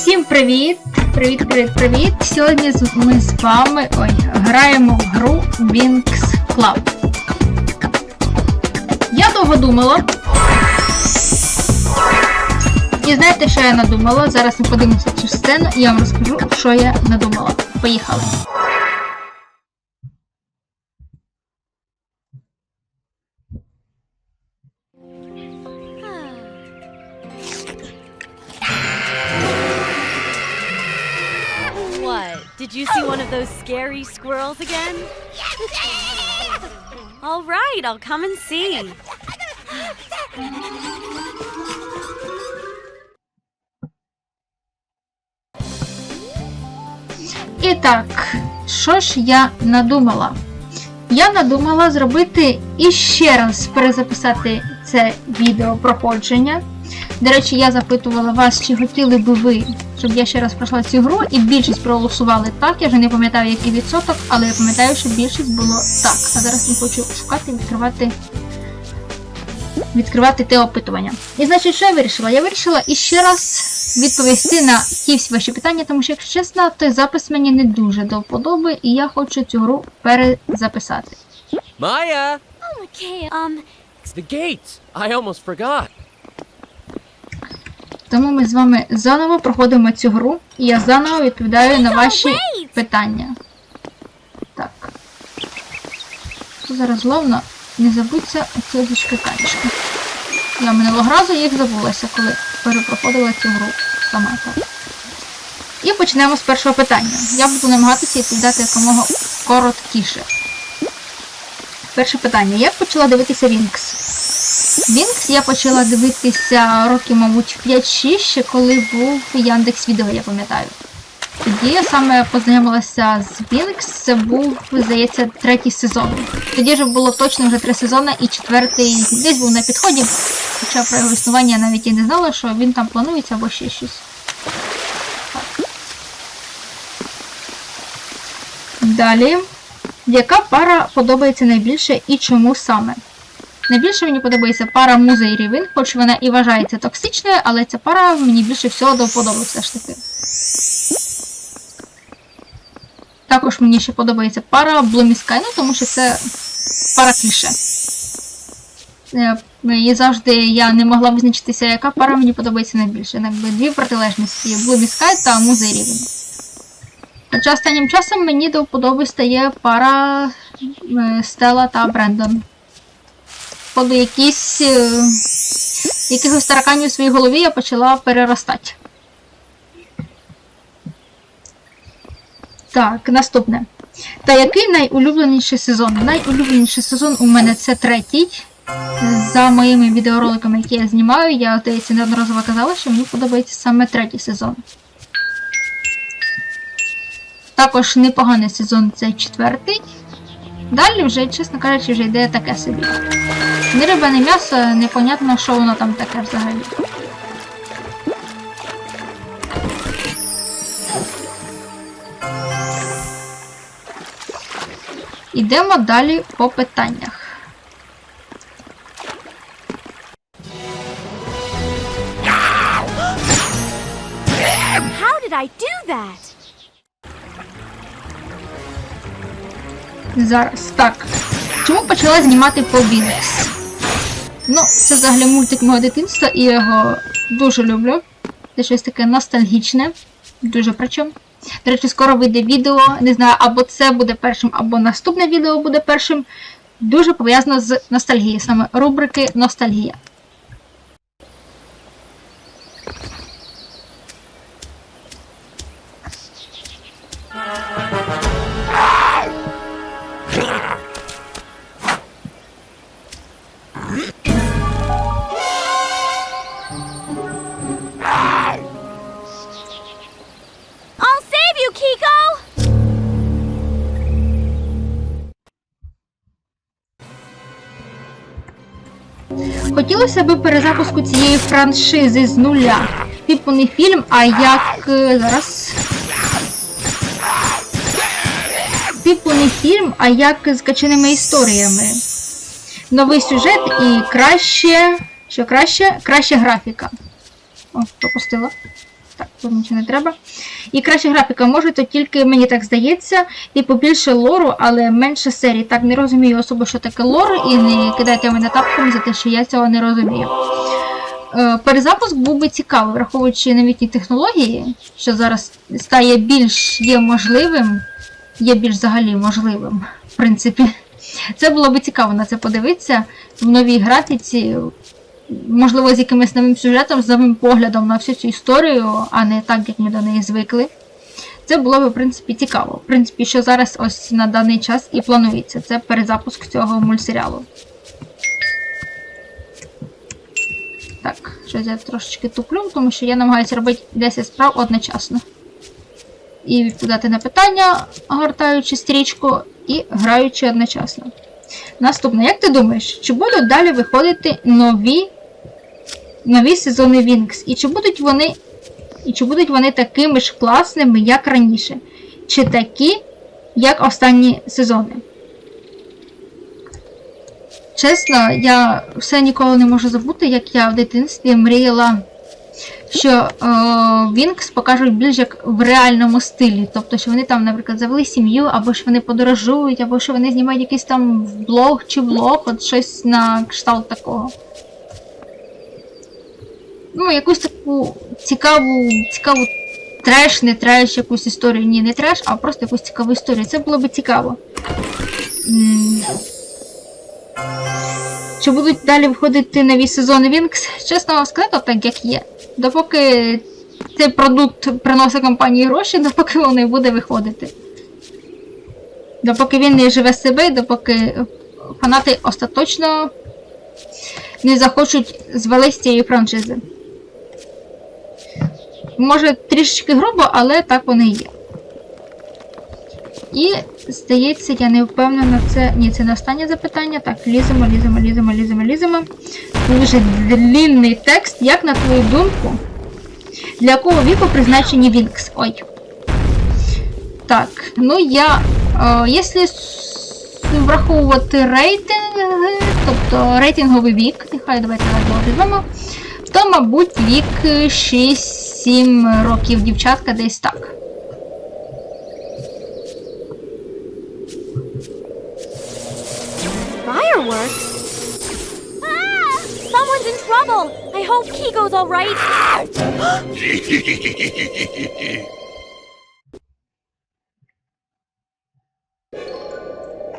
Всім привіт! Привіт, привіт, привіт! Сьогодні ми з вами ой, граємо в гру Winx Club. Я довго думала. І знаєте, що я надумала? Зараз ми подивимося цю сцену і я вам розкажу, що я надумала. Поїхали! Did you see one of those scary squirrels again? All right, I'll come and see. І так, що ж я надумала? Я надумала зробити іще раз перезаписати це відео проходження. До речі, я запитувала вас, чи хотіли би ви, щоб я ще раз пройшла цю гру, і більшість проголосували так. Я вже не пам'ятаю, який відсоток, але я пам'ятаю, що більшість було так. А зараз не хочу шукати і відкривати. Відкривати те опитування. І значить, що я вирішила? Я вирішила іще раз відповісти на ті всі ваші питання, тому що, якщо чесно, той запис мені не дуже до вподоби, і я хочу цю гру перезаписати. Okay, um, It's the gates! I almost forgot. Тому ми з вами заново проходимо цю гру, і я заново відповідаю на ваші питання. Так. Тут зараз головно не забудься оці дочки танчики. Я минулого разу їх забулася, коли перепроходила цю гру сама так. І почнемо з першого питання. Я буду намагатися відповідати якомога короткіше. Перше питання. Як почала дивитися Вінкс? Вінкс я почала дивитися років, мабуть, 5-6, ще коли був Яндекс Відео, я пам'ятаю. Тоді я саме познайомилася з Вінкс, це був, здається, третій сезон. Тоді вже було точно вже три сезони, і четвертий десь був на підході. Хоча про його існування я навіть і не знала, що він там планується або ще щось. Так. Далі. Яка пара подобається найбільше і чому саме? Найбільше мені подобається пара Муза і Рівин, хоч вона і вважається токсичною, але ця пара мені більше всього до вподоби все ж таки. Також мені ще подобається пара Блумі ну тому що це пара кліше. Е, І завжди я не могла визначитися, яка пара мені подобається найбільше. Якби дві протилежності Блумі та Муза і Рівен. Хоча останнім часом мені до вподоби стає пара Стелла та Брендон. Походу, якісь е, якихось тараканів у своїй голові я почала переростати. Так, наступне. Та який найулюбленіший сезон? Найулюбленіший сезон у мене це третій. За моїми відеороликами, які я знімаю, я здається неодноразово казала, що мені подобається саме третій сезон. Також непоганий сезон це четвертий. Далі вже, чесно кажучи, вже йде таке собі. Ні риба, ні м'ясо, непонятно, що воно там таке взагалі. Ідемо далі по питаннях. how did I do that? Зараз так. Чому почала знімати по? Ну, це взагалі мультик мого дитинства, і я його дуже люблю. Це щось таке ностальгічне. Дуже причому. До речі, скоро вийде відео. Не знаю, або це буде першим, або наступне відео буде першим. Дуже пов'язано з ностальгією, саме рубрики Ностальгія. Хотілося б перезапуску цієї франшизи з нуля. Типу не фільм, а як. е, Зараз. Типу не фільм, а як з каченими історіями. Новий сюжет і краще. Що краще? Краще графіка. О, пропустила. Тут нічого не треба. І краща графіка може, то тільки мені так здається, і побільше лору, але менше серій. Так не розумію особо, що таке лор, і не кидайте мене тапком за те, що я цього не розумію. Е, Перезапуск був би цікавий, враховуючи новітні технології, що зараз стає більш є можливим, є більш взагалі можливим, в принципі. Це було би цікаво на це подивитися в новій графіці, можливо, з якимось новим сюжетом, з новим поглядом на всю цю історію, а не так, як ми до неї звикли. Це було б, в принципі, цікаво. В принципі, що зараз ось на даний час і планується. Це перезапуск цього мультсеріалу. Так, щось я трошечки туплю, тому що я намагаюся робити 10 справ одночасно. І відповідати на питання, гортаючи стрічку, і граючи одночасно. Наступне, як ти думаєш, чи будуть далі виходити нові, нові сезони Вінкс? І чи будуть вони. І чи будуть вони такими ж класними, як раніше? Чи такі, як останні сезони? Чесно, я все ніколи не можу забути, як я в дитинстві мріяла, що е, Вінкс покажуть більш як в реальному стилі. Тобто, що вони там, наприклад, завели сім'ю, або що вони подорожують, або що вони знімають якийсь там блог чи влог, от щось на кшталт такого. Ну, якусь таку цікаву, цікаву треш, не треш, якусь історію. Ні, не треш, а просто якусь цікаву історію. Це було б цікаво. Чи будуть далі виходити нові сезони Вінкс? Чесно вам сказати, так як є. Допоки цей продукт приносить компанії гроші, допоки не буде виходити. Допоки він не живе себе, допоки фанати остаточно не захочуть звели цієї франшизи. Може, трішечки грубо, але так вони є. І, здається, я не впевнена, це. Ні, це не останнє запитання. Так, ліземо, ліземо, ліземо, ліземо, ліземо. Дуже длінний текст. Як на твою думку, для якого віку призначені Вінкс? Ой. Так, ну я. Е, якщо враховувати рейтинги, тобто рейтинговий вік, нехай давайте візьмемо, то, мабуть, вік 6-7 років дівчатка десь так. Fireworks? Ah! Someone's in trouble! I hope Kiko's alright.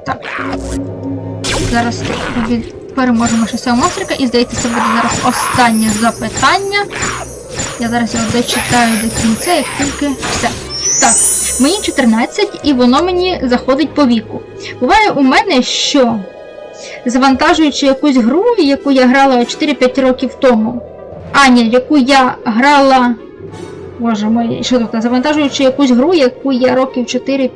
Так. Зараз переможемо ще цього монстрика і здається, це буде зараз останнє запитання. Я зараз його дочитаю до кінця, як тільки все. Так, мені 14 і воно мені заходить по віку. Буває у мене, що завантажуючи якусь гру, яку я грала 4-5 років тому. А, ні, яку я грала. Боже мой, що тут? Завантажуючи якусь гру, яку я років 4-5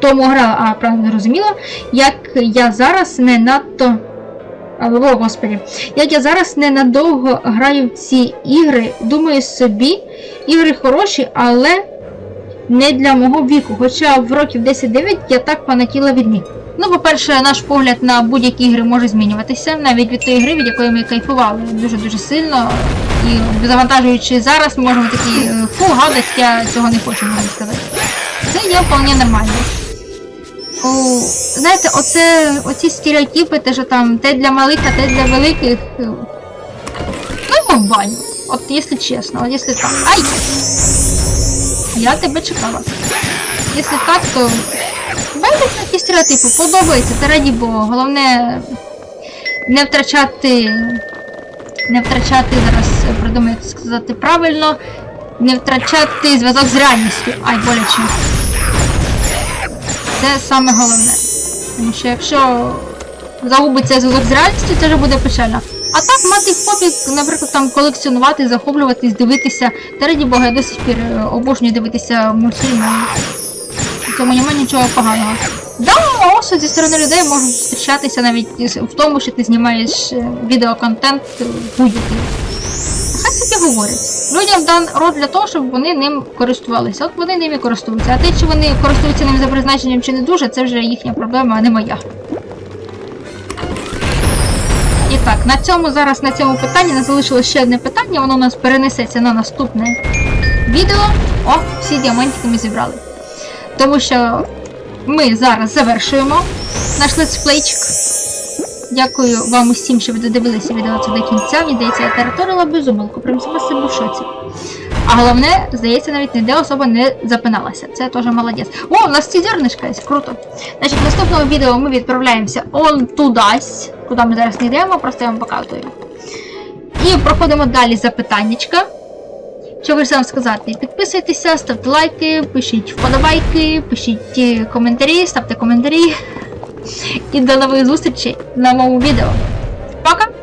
тому грала, а правильно не розуміла, як я зараз не надто. Алло, господі, як я зараз ненадовго граю в ці ігри, думаю собі, ігри хороші, але не для мого віку. Хоча в років 10-9 я так фанатіла від них. Ну, по-перше, наш погляд на будь-які ігри може змінюватися, навіть від тої гри, від якої ми кайфували дуже-дуже сильно. І завантажуючи зараз, можемо такі е, фу, гадость, я цього не хочу, можна сказати. Це є вполне нормально. О, знаєте, оце, оці стереотипи, те, що там те для малих, а те для великих. Ну в. От якщо чесно, от якщо так. Ай! Я тебе чекала. Якщо так, то Бачите, такі стереотипи, подобається, та раді Бога. Головне не втрачати. Не втрачати, зараз придумаю, як сказати правильно, не втрачати зв'язок з реальністю. Ай, боляче. Це саме головне. Тому що якщо загубиться зв'язок з реальністю, це вже буде печально. А так мати хобі, наприклад, там колекціонувати, захоплюватись, дивитися. Та Бога, я до сих пір е, обожнюю дивитися мультфільми. В цьому немає нічого поганого. Да, осуд зі сторони людей можуть зустрічатися навіть в тому, що ти знімаєш е, відеоконтент е, будь-який. Говорять. Людям дан рот для того, щоб вони ним користувалися. От вони ними користуються. А те, чи вони користуються ним за призначенням чи не дуже, це вже їхня проблема, а не моя. І так, на цьому зараз на цьому питанні не залишилось ще одне питання, воно у нас перенесеться на наступне відео. О, всі діамантики ми зібрали. Тому що ми зараз завершуємо наш летсплейчик. Дякую вам усім, що ви додивилися відео це до кінця. Мені здається, я тараторила безумолку, прям сама себе в шоці. А головне, здається, навіть ніде особа не запиналася. Це теж молодець. О, у нас ці зернишка є, круто. Значить, в наступному відео ми відправляємося он тудась, куди ми зараз не йдемо, просто я вам показую. І проходимо далі запитаннячка. Що ви вам сказати? Підписуйтеся, ставте лайки, пишіть вподобайки, пишіть е, коментарі, ставте коментарі. І до нових зустрічей на моєму відео. Пока!